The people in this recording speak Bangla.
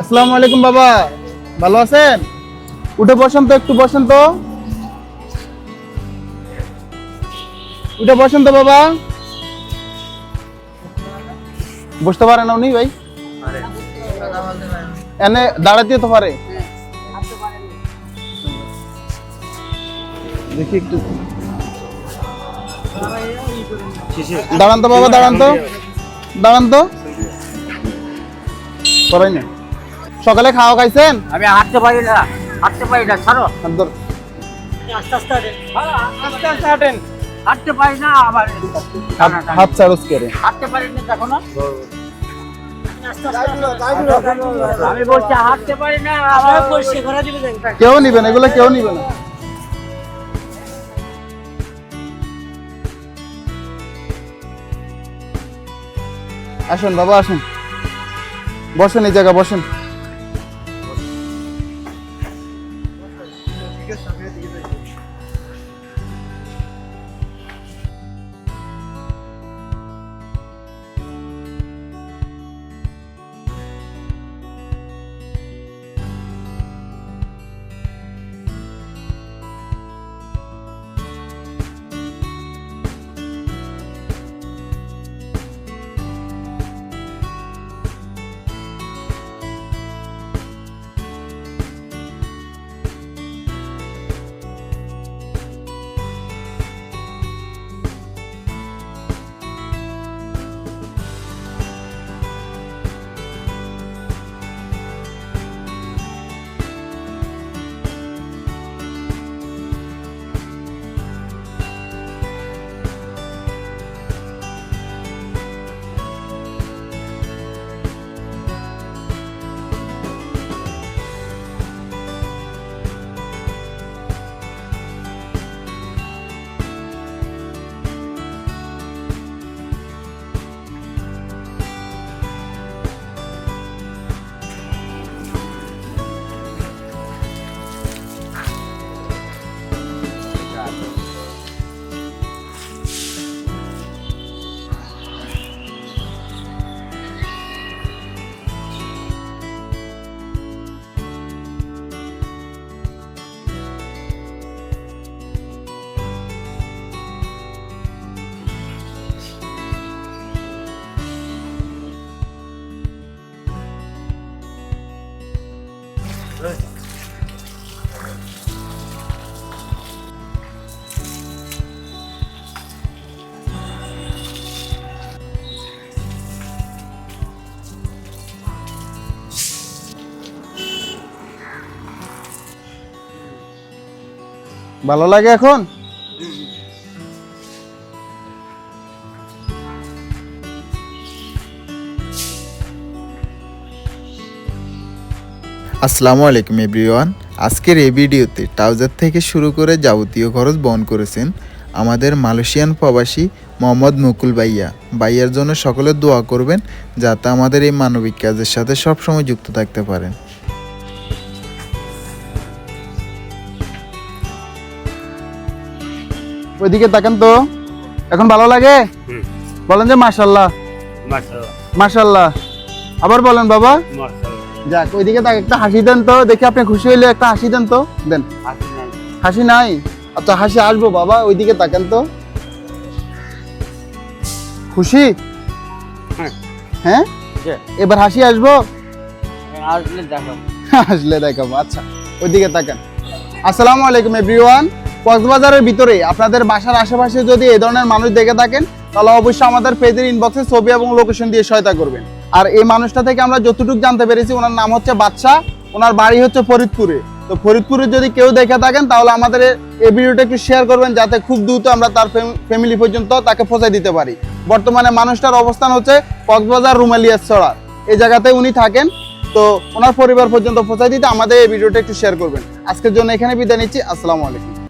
আসসালামু আলাইকুম বাবা। ভালো আছেন? উঠে বসেন তো, একটু বসেন তো। উঠে বসেন তো বাবা। বসতে পারে না উনি ভাই? এনে দাঁড়াতে তো পারে। দেখি একটু। দাঁড়ান তো বাবা, দাঁড়ান তো। দাঁড়ান তো। করাই না। সকালে খাওয়া খাইছেন? আমি হাঁটতে পারি না হাঁটতে পারি না ছাড়ো। আস্তে আস্তে হাঁটেন। আস্তে আস্তে হাঁটেন। হাঁটতে পারি না আবার হাত হাত চারস করে হাঁটতে পারি না দেখো না আমি বলছি হাঁটতে পারি না আবার পরিষ্কার করে দিবে কেউ নিবেন এগুলো কেউ নিবে না। আসুন বাবা আসুন। বসেন এই জায়গা বসেন। Herkes tabii. ভালো লাগে এখন? আসসালামু আলাইকুম এভরিওয়ান। আজকের এই ভিডিওতে ট্রাউজার থেকে শুরু করে যাবতীয় খরচ বহন করেছেন আমাদের মালয়েশিয়ান প্রবাসী মোহাম্মদ মুকুল ভাইয়া। ভাইয়ার জন্য সকলে দোয়া করবেন যাতে আমাদের এই মানবিক কাজের সাথে সবসময় যুক্ত থাকতে পারেন। ওইদিকে তাকান তো। এখন ভালো লাগে? বলেন যে মাশাল্লাহ মাশাল্লাহ আবার বলেন বাবা। যাক ওইদিকে তাক একটা হাসি দেন তো দেখি আপনি খুশি হইলে একটা হাসি দেন তো দেন। হাসি নাই। আচ্ছা হাসি আসব বাবা ওইদিকে তাকান তো। খুশি? হ্যাঁ। হ্যাঁ? এবার হাসি আসব? আসলে আসলে দেখাবো আচ্ছা ওইদিকে তাকান। আসসালামু আলাইকুম এভরিওয়ান কক্সবাজারের ভিতরে আপনাদের বাসার আশেপাশে যদি এই ধরনের মানুষ দেখে থাকেন তাহলে অবশ্যই আমাদের পেজের ইনবক্সে ছবি এবং লোকেশন দিয়ে সহায়তা করবেন। আর এই মানুষটা থেকে আমরা যতটুকু জানতে পেরেছি, ওনার নাম হচ্ছে বাদশা ওনার বাড়ি হচ্ছে ফরিদপুরে। তো ফরিদপুরে যদি কেউ দেখে থাকেন, তাহলে আমাদের এই ভিডিওটা একটু শেয়ার করবেন, যাতে খুব দ্রুত আমরা তার ফ্যামিলি পর্যন্ত তাকে পৌঁছে দিতে পারি। বর্তমানে মানুষটার অবস্থান হচ্ছে কক্সবাজার রুমালিয়াছড়া। এই জায়গাতে উনি থাকেন, তো ওনার পরিবার পর্যন্ত পৌঁছায় দিতে আমাদের এই ভিডিওটা একটু শেয়ার করবেন। আজকের জন্য এখানে বিদায় নিচ্ছি, আসসালামু আলাইকুম।